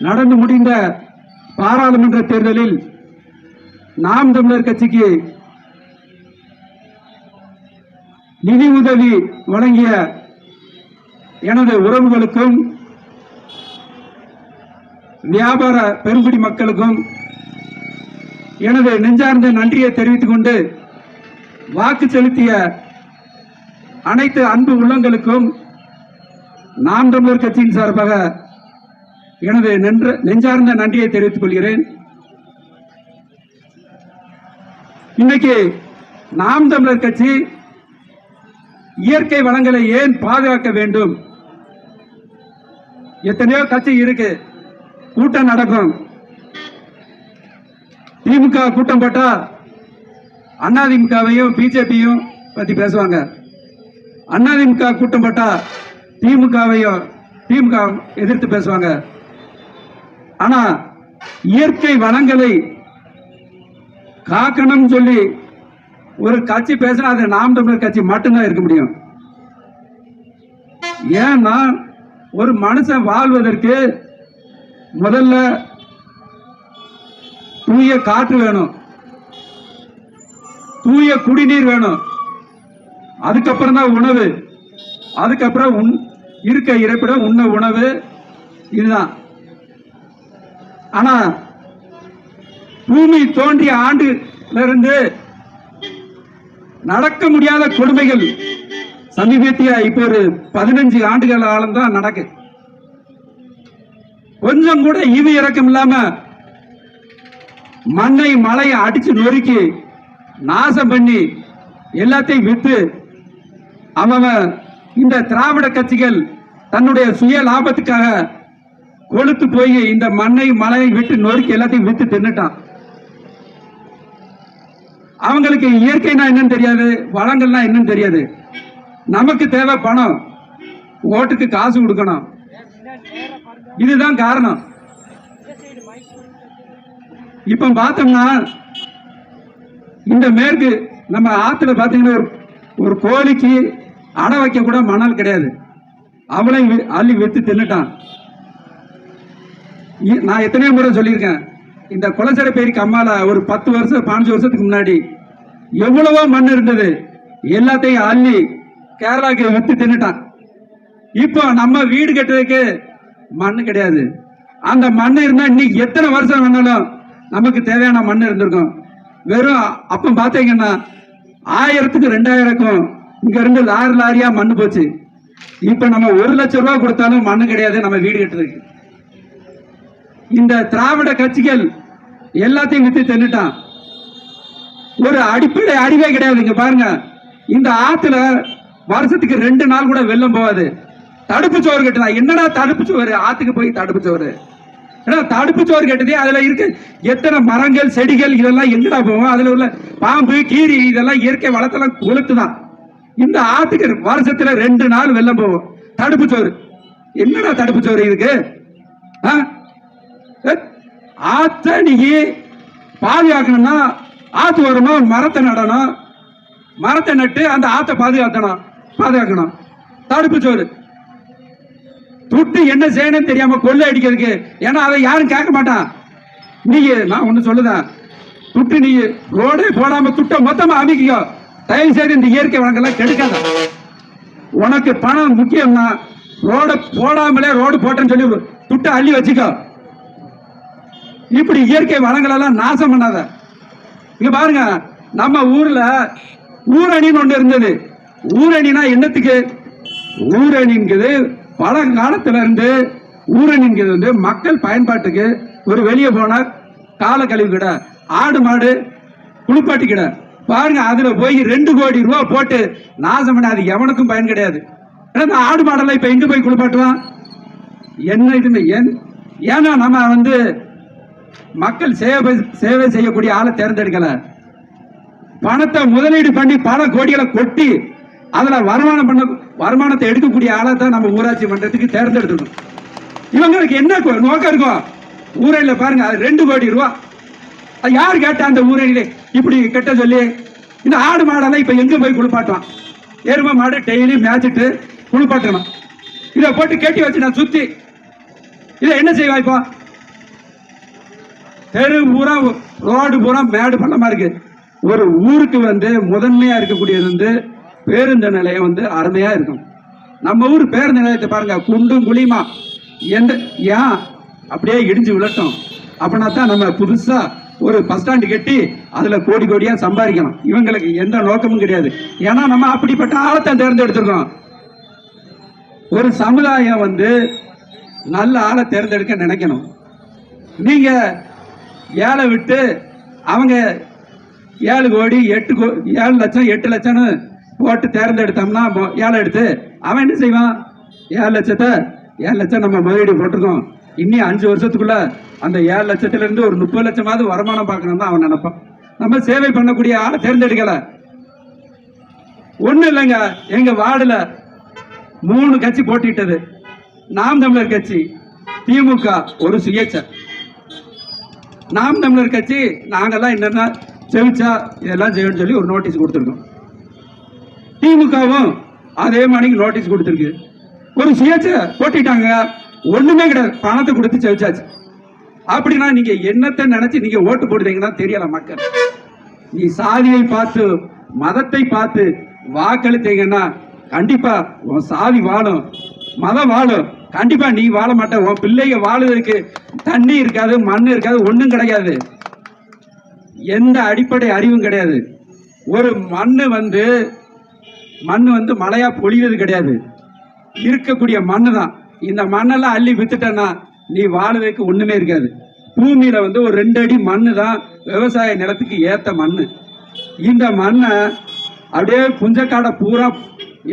நடந்து முடிந்த பாராளுமன்ற தேர்தலில் நாம் தமிழர் கட்சிக்கு நிதி உதவி வழங்கிய எனது உறவுகளுக்கும் வியாபார பெருங்குடி மக்களுக்கும் எனது நெஞ்சார்ந்த நன்றியை தெரிவித்துக் கொண்டு வாக்கு செலுத்திய அனைத்து அன்பு உள்ளங்களுக்கும் நாம் தமிழர் கட்சியின் சார்பாக எனது நென்ற நெஞ்சார்ந்த நன்றியை தெரிவித்துக் கொள்கிறேன். இன்னைக்கு நாம் தமிழர் கட்சி இயற்கை வளங்களை ஏன் பாதுகாக்க வேண்டும்? எத்தனையோ கட்சி இருக்கு கூட்டம் நடக்கும். திமுக கூட்டம் போட்டா அதிமுகவையும் பிஜேபியும் பத்தி பேசுவாங்க. அதிமுக கூட்டம் போட்டா திமுகவையும் திமுக எதிர்த்து பேசுவாங்க. ஆனா இயற்கை வளங்களை காக்கணும்னு சொல்லி ஒரு கட்சி பேசினா அது நாம் தமிழர் கட்சி மட்டும்தான் இருக்க முடியும். ஏன்னா ஒரு மனுஷன் வாழ்வதற்கு முதல்ல தூய காற்று வேணும். தூய குடிநீர் வேணும். அதுக்கப்புறம் தான் உணவு. அதுக்கப்புறம் உண் இருக்க இருப்பிடம் உண்ண உணவு இதுதான். ஆனா பூமி தோன்றிய ஆண்டிலிருந்து நடக்க முடியாத கொடுமைகள் சமீபத்திய இப்ப ஒரு பதினஞ்சு ஆண்டுகள் ஆளும் தான் நடக்கு. கொஞ்சம் கூட ஈவு இறக்கம் இல்லாம மண்ணை மலையை அடிச்சு நொறுக்கி நாசம் பண்ணி எல்லாத்தையும் விற்று அவன் இந்த திராவிட கட்சிகள் தன்னுடைய சுய லாபத்துக்காக கொளுத்து போய் இந்த மண்ணை மலையை விட்டு நொறுக்கி எல்லாத்தையும் வித்து தின்னுட்டான். அவங்களுக்கு இயற்கைனா என்னன்னு தெரியாது வளங்கள்னா என்னன்னு தெரியாது. நமக்கு தேவை பணம். ஓட்டுக்கு காசு கொடுக்கணும். இதுதான் காரணம். இப்ப பார்த்தோம்னா இந்த மேற்கு நம்ம ஆத்துல பாத்தீங்கன்னா ஒரு கோழிக்கு அடை வைக்க கூட மணல் கிடையாது. அவளையும் அள்ளி வெத்து தின்னுட்டான். நான் எத்தனையோ முறை சொல்லியிருக்கேன். இந்த குளச்சரை பேருக்கு அம்மால ஒரு பத்து வருஷம் பதினஞ்சு வருஷத்துக்கு முன்னாடி எவ்வளவோ மண் இருந்தது. எல்லாத்தையும் அள்ளி கேரளாக்கு வித்து தின்னுட்டான். இப்போ நம்ம வீடு கட்டுறதுக்கு மண் கிடையாது. அந்த மண் இருந்தா இன்னைக்கு எத்தனை வருஷம் வேணாலும் நமக்கு தேவையான மண் இருந்திருக்கும். வெறும் அப்போ பார்த்தீங்கன்னா ஆயிரத்துக்கு ரெண்டாயிரக்கும் இங்க இருந்து லாரி லாரியா மண் போச்சு. இப்ப நம்ம ஒரு லட்சம் ரூபா கொடுத்தாலும் மண் கிடையாது நம்ம வீடு கட்டுறதுக்கு. இந்த திராவிட கட்சிகள் எல்லாத்தையும் வித்து தின்னுட்டான். ஒரு அடிப்படை அறிவே கிடையாது இங்க பாருங்க. இந்த ஆத்துல வருஷத்துக்கு ரெண்டு நாள் கூட வெள்ளம் போகாது. தடுப்பு சோறு கட்டுதா என்னடா தடுப்பு சோறு? ஆத்துக்கு போய் தடுப்பு சோறு. ஏன்னா தடுப்பு சோறு கட்டுதே அதுல இருக்க எத்தனை மரங்கள் செடிகள் இதெல்லாம் எங்கடா போகும்? அதுல உள்ள பாம்பு கீரி இதெல்லாம் இயற்கை வளத்தெல்லாம் கொளுத்துதான். இந்த ஆத்துக்கு வருஷத்துல ரெண்டு நாள் வெள்ளம் போகும். தடுப்பு சோறு. என்னடா தடுப்பு சோறு இதுக்கு? ஆ? ஏ, ஆத்த நீ பாதுகாக்கணும்னா ஆத்து வரணும் மரத்தை நடணும். மரத்தை நட்டு அந்த ஆத்தை பாதுகாக்கணும் பாதுகாக்கணும். தடுப்பு சோறு. துட்டு என்ன செய்யணும்னு தெரியாம கொள்ளை அடிக்கிறதுக்கு. ஏன்னா அதை யாரும் கேட்க மாட்டான். நீ நான் ஒண்ணு சொல்லுதேன் துட்டு நீ ரோடே போடாம துட்டை மொத்தமா அமைக்கிக்கோ. தயவு செய்து இந்த இயற்கை வளங்கள்லாம் கெடுக்காத. உனக்கு பணம் முக்கியம்னா ரோடை போடாமலே ரோடு போட்டேன்னு சொல்லி துட்டை அள்ளி வச்சுக்கோ. இப்படி இயற்கை வளங்களெல்லாம் நாசம் பண்ணாத. இங்க பாருங்க நம்ம ஊர்ல ஊரணின்னு ஒண்ணு இருந்தது. ஊரணினா என்னத்துக்கு? ஊரணிங்கிறது பழங்காலத்துல இருந்து ஊரணிங்கிறது வந்து மக்கள் பயன்பாட்டுக்கு ஒரு வெளியே போனா கால கழிவு கிட ஆடு மாடு குளிப்பாட்டி கிட. பாருங்க அதுல போய் ரெண்டு கோடி ரூபா போட்டு நாசம் பண்ண அது எவனுக்கும் பயன் கிடையாது. ஏன்னா ஆடு மாடெல்லாம் இப்ப எங்க போய் குளிப்பாட்டுவான்? என்ன இதுமே ஏன் ஏன்னா நம்ம வந்து மக்கள் சேவை சேவை செய்யக்கூடிய ஆளை தேர்ந்தெடுக்கல. பணத்தை முதலீடு பண்ணி பல கோடிகளை கொட்டி அதுல வருமானம் பண்ண வருமானத்தை எடுக்கக்கூடிய ஆளை தான் நம்ம ஊராட்சி மன்றத்துக்கு தேர்ந்தெடுக்கணும் இவங்களுக்கு என்ன நோக்கம் இருக்கும் ஊரணியில பாருங்க அது ரெண்டு கோடி ரூபா. அது யார் கேட்டா அந்த ஊரணியில? இப்படி கெட்ட சொல்லி இந்த ஆடு மாடெல்லாம் இப்ப எங்க போய் குளிப்பாட்டுவான்? எருமை மாடு டெய்லி மேய்ச்சிட்டு குளிப்பாட்டணும். இதை போட்டு கட்டி வச்சு நான் சுத்தி இதை என்ன செய்வா இப்போ? தெரு பூரா ரோடு பூரா மேடு பள்ளமா இருக்கு. ஒரு ஊருக்கு வந்து முதன்மையா இருக்கக்கூடியது வந்து பேருந்து நிலையம் வந்து அருமையா இருக்கும். நம்ம ஊர் பேருந்து நிலையத்தை பாருங்க குண்டும் குழியுமா? எந்த ஏன்? அப்படியே இடிஞ்சு விழட்டும். அப்படின்னா தான் நம்ம புதுசா ஒரு பஸ் ஸ்டாண்டு கட்டி அதில் கோடி கோடியாக சம்பாதிக்கணும். இவங்களுக்கு எந்த நோக்கமும் கிடையாது. ஏன்னா நம்ம அப்படிப்பட்ட ஆழத்தை தேர்ந்தெடுத்துருக்கோம். ஒரு சமுதாயம் வந்து நல்ல ஆளை தேர்ந்தெடுக்க நினைக்கணும். நீங்கள் ஏழை விட்டு அவங்க ஏழு கோடி எட்டு கோ ஏழு லட்சம் எட்டு லட்சம்னு போட்டு தேர்ந்தெடுத்தோம்னா ஏழை எடுத்து அவன் என்ன செய்வான்? ஏழு லட்சத்தை ஏழு லட்சம் நம்ம முதலீடு போட்டிருக்கோம். இன்னி அஞ்சு வருஷத்துக்குள்ள அந்த ஏழு லட்சத்துலேருந்து ஒரு முப்பது லட்சமாவது வருமானம் பார்க்கணும் தான் அவன் நினைப்பான். நம்ம சேவை பண்ணக்கூடிய ஆளை தேர்ந்தெடுக்கல. ஒன்றும் இல்லைங்க. எங்கள் வார்டில் மூணு கட்சி போட்டிட்டது. நாம் தமிழர் கட்சி திமுக ஒரு சுயேட்சை. நாம் தமிழர் கட்சி நாங்கெல்லாம் என்னென்ன செவிச்சா இதெல்லாம் செய்யணும்னு சொல்லி ஒரு நோட்டீஸ் கொடுத்துருக்கோம். திமுகவும் அதே மாதிரி நோட்டீஸ் கொடுத்துருக்கு. ஒரு சுயேட்சை போட்டிட்டாங்க. ஒன்றுமே கிடையாது. பணத்தை கொடுத்து செவிச்சாச்சு. அப்படின்னா நீங்கள் என்னத்தை நினச்சி நீங்கள் ஓட்டு போடுறீங்கன்னா தெரியல மக்கள். நீ சாதியை பார்த்து மதத்தை பார்த்து வாக்களித்தீங்கன்னா கண்டிப்பாக உன் சாதி வாழும் மதம் வாழும். கண்டிப்பா நீ வாழ மாட்ட. உன் பிள்ளைங்க வாழுவதற்கு தண்ணி இருக்காது மண் இருக்காது ஒன்றும் கிடையாது எந்த அடிப்படை அறிவும் கிடையாது. ஒரு மண் வந்து மண் வந்து மழையா பொழிவது கிடையாது. இருக்கக்கூடிய மண்ணு தான் இந்த மண்ணெல்லாம் அள்ளி வித்துட்டேன்னா நீ வாழ்வதற்கு ஒண்ணுமே இருக்காது. பூமியில வந்து ஒரு ரெண்டு அடி மண்ணு தான் விவசாய நிலத்துக்கு ஏத்த மண் இந்த மண்ணை அப்படியே புஞ்சக்காடை பூரா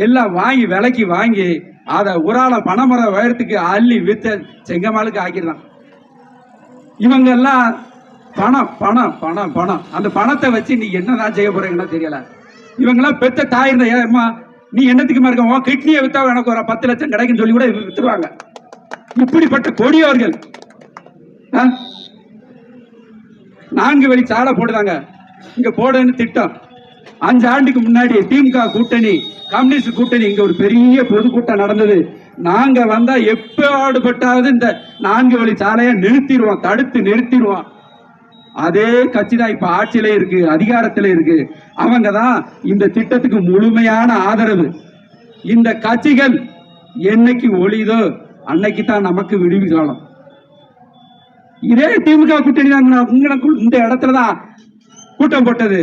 எல்லாம் வாங்கி விலைக்கு வாங்கி அதை உரால பனைமரம் உயரத்துக்கு அள்ளி வித்த செங்கமாலுக்கு ஆக்கிடலாம் இவங்க எல்லாம் பணம் பணம் பணம் பணம். அந்த பணத்தை வச்சு நீ என்னதான் செய்ய போறீங்கன்னா தெரியல. இவங்கெல்லாம் பெத்த தாய் இருந்த ஏமா நீ என்னத்துக்குமா இருக்க? உன் கிட்னியை வித்தா எனக்கு ஒரு பத்து லட்சம் கிடைக்குன்னு சொல்லி கூட வித்துருவாங்க. இப்படிப்பட்ட கொடியவர்கள் ஆ? நான்கு வழி சாலை போடுதாங்க. இங்க போடுன்னு திட்டம். அஞ்சு ஆண்டுக்கு முன்னாடி திமுக கூட்டணி கம்யூனிஸ்ட் கூட்டணி இங்க ஒரு பெரிய பொதுக்கூட்டம் நடந்தது. நாங்க வந்தா எப்போடுபட்டாவது இந்த நான்கு வழி சாலையை நிறுத்திடுவோம் தடுத்து நிறுத்திடுவோம். அதே கட்சி தான் இப்ப ஆட்சியில இருக்கு அதிகாரத்துல இருக்கு. அவங்க தான் இந்த திட்டத்துக்கு முழுமையான ஆதரவு. இந்த கட்சிகள் என்னைக்கு ஒளிதோ அன்னைக்கு தான் நமக்கு விடுவி காலம். இதே திமுக கூட்டணி தான் இந்த இடத்துல தான் கூட்டம் போட்டது.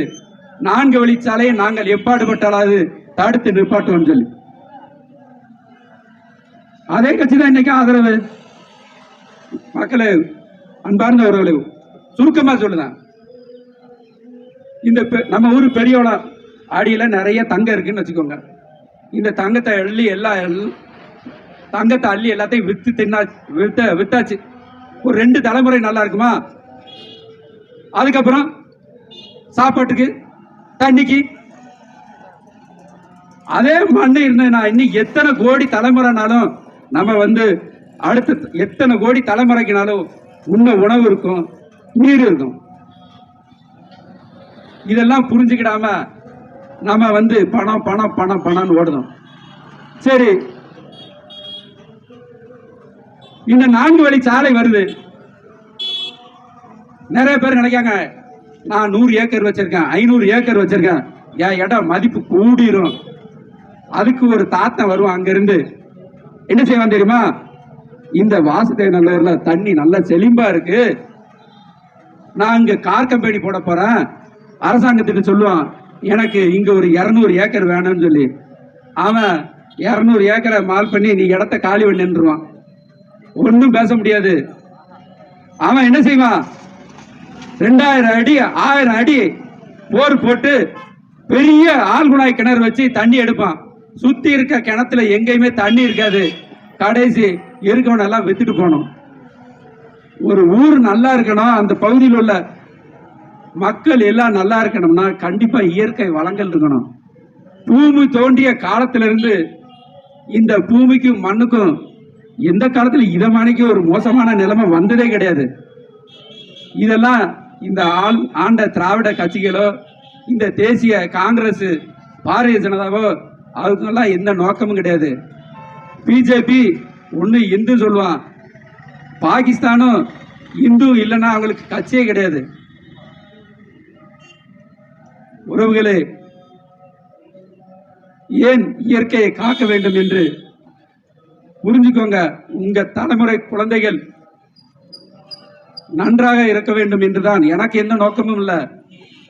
நான்கு வழிச்சாலையை நாங்கள் எப்பாடுபட்டாலாவது தடுத்து நிற்பாட்டுவோம் சொல்லி. அதே கட்சி தான் இன்னைக்கு ஆதரவு. மக்களே அன்பார்ந்தவர்களே சுருக்கமா சொல்லுதான். இந்த பெ- நம்ம ஊர் பெரியோளம் அடியில நிறைய தங்கம் இருக்குன்னு வச்சுக்கோங்க. இந்த தங்கத்தை அள்ளி எல்லா தங்கத்தை அள்ளி எல்லாத்தையும் வித்து தின்னா வித்த வித்தாச்சு. ஒரு ரெண்டு தலைமுறை நல்லா இருக்குமா? அதுக்கப்புறம் சாப்பாட்டுக்கு தண்ணிக்கு அதே மண்ணு இருந்ததுன்னா இன்னும் எத்தனை கோடி தலைமுறைனாலும் நம்ம வந்து அடுத்த எத்தனை கோடி தலைமுறைக்குனாலும் உண்ண உணவு இருக்கும் நீர் இருக்கும். இதெல்லாம் புரிஞ்சுக்கிடாம நம்ம வந்து பணம் பணம் பணம் பணம்னு ஓடுதோம் சரி. இந்த நான்கு வழி சாலை வருது. நிறைய பேர் நினைக்காங்க நான் நூறு ஏக்கர் வச்சிருக்கேன் ஐநூறு ஏக்கர் வச்சிருக்கேன். என் இடம் மதிப்பு கூடிரும்? அதுக்கு ஒரு தாத்தன் வருவான் அங்கிருந்து. என்ன செய்வான் தெரியுமா? இந்த வாசுதேவ நல்லூர்ல தண்ணி நல்லா செழிம்பா இருக்கு. நான் இங்க கார் கம்பெனி போட போறேன். அரசாங்கத்துக்கு சொல்லுவான் எனக்கு இங்க ஒரு இரநூறு ஏக்கர் வேணும்னு சொல்லி. அவன் இரநூறு ஏக்கரை மால் பண்ணி நீ இடத்த காலி பண்ணின்றுவான் ஒன்றும் பேச முடியாது. அவன் என்ன செய்வான்? ரெண்டாயிரம் அடி ஆயிரம் அடி போர் போட்டு பெரிய ஆழ்குழாய் கிணறு வச்சு தண்ணி எடுப்பான். சுற்றி இருக்க கிணத்துல எங்கேயுமே தண்ணி இருக்காது. கடைசி இருக்கவனெல்லாம் வித்துட்டு போனோம். ஒரு ஊர் நல்லா இருக்கணும் அந்த பகுதியில் உள்ள மக்கள் எல்லாம் நல்லா இருக்கணும்னா கண்டிப்பாக இயற்கை வளங்கள் இருக்கணும். பூமி தோண்டிய காலத்திலிருந்து இந்த பூமிக்கும் மண்ணுக்கும் எந்த காலத்தில் இதை மணிக்கு ஒரு மோசமான நிலைமை வந்ததே கிடையாது. இதெல்லாம் இந்த ஆள் ஆண்ட திராவிட கட்சிகளோ இந்த தேசிய காங்கிரஸ் பாரதிய ஜனதாவோ அதுக்கெல்லாம் எந்த நோக்கமும் கிடையாது. பிஜேபி ஒன்று இந்து சொல்லுவான் பாகிஸ்தானும் இந்து இல்லைன்னா அவங்களுக்கு கட்சியே கிடையாது. உறவுகளே ஏன் இயற்கையை காக்க வேண்டும் என்று புரிஞ்சுக்கோங்க. உங்க தலைமுறை குழந்தைகள் நன்றாக இருக்க வேண்டும் என்றுதான். எனக்கு எந்த நோக்கமும் இல்லை.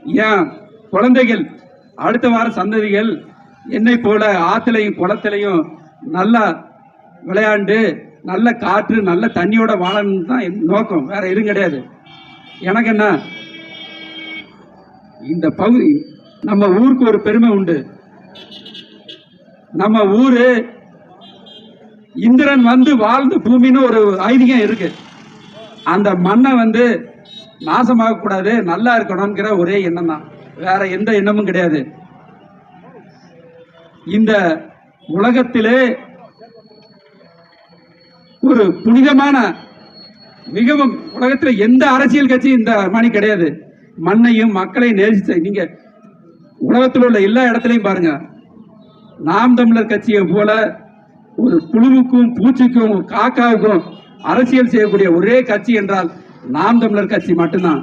ஏன்? குழந்தைகள் அடுத்த வார சந்ததிகள் என்னை போல ஆற்றுலையும் குளத்திலையும் நல்லா விளையாண்டு நல்ல காற்று நல்ல தண்ணியோட வாழணும் தான் என் நோக்கம். வேற எதுவும் கிடையாது. எனக்கு என்ன? இந்த பகுதி நம்ம ஊருக்கு ஒரு பெருமை உண்டு. நம்ம ஊரு இந்திரன் வந்து வாழ்ந்த பூமின்னு ஒரு ஐதீகம் இருக்கு. அந்த மண்ணை வந்து நாசமாக கூடாது நல்லா இருக்கணுங்கிற ஒரே எண்ணம் தான் வேற எந்த எண்ணமும் கிடையாது. இந்த உலகத்திலே ஒரு புனிதமான மிகவும் உலகத்தில் எந்த அரசியல் கட்சி இந்த மாதிரி கிடையாது. மண்ணையும் மக்களையும் நேசிச்ச நீங்க உலகத்தில் உள்ள எல்லா இடத்துலையும் பாருங்க. நாம் தமிழர் கட்சியை போல ஒரு புழுவுக்கும் பூச்சிக்கும் காக்காவுக்கும் அரசியல் செய்யக்கூடிய ஒரே கட்சி என்றால் நாம் தமிழர் கட்சி மட்டும்தான்.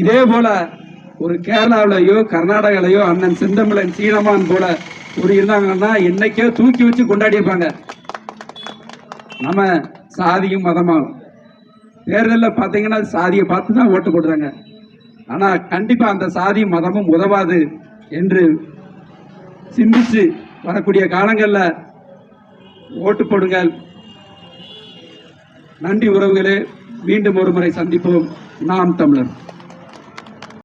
இதே போல ஒரு கேரளாவிலையோ கர்நாடகாலையோ அண்ணன் செந்தமிழன் சீனமான் போல ஒரு இருந்தாங்கன்னா என்னைக்கோ தூக்கி வச்சு கொண்டாடிப்பாங்க நம்ம சாதியும் மதமாகும். தேர்தலில் பார்த்தீங்கன்னா சாதியை பார்த்து தான் ஓட்டு கொடுறாங்க ஆனால் கண்டிப்பாக அந்த சாதியும் மதமும் உதவாது என்று சிந்திச்சு வரக்கூடிய காலங்களில் ஓட்டு போடுங்கள். நன்றி உறவுகளே மீண்டும் ஒரு முறை சந்திப்போம். நாம் தமிழர்.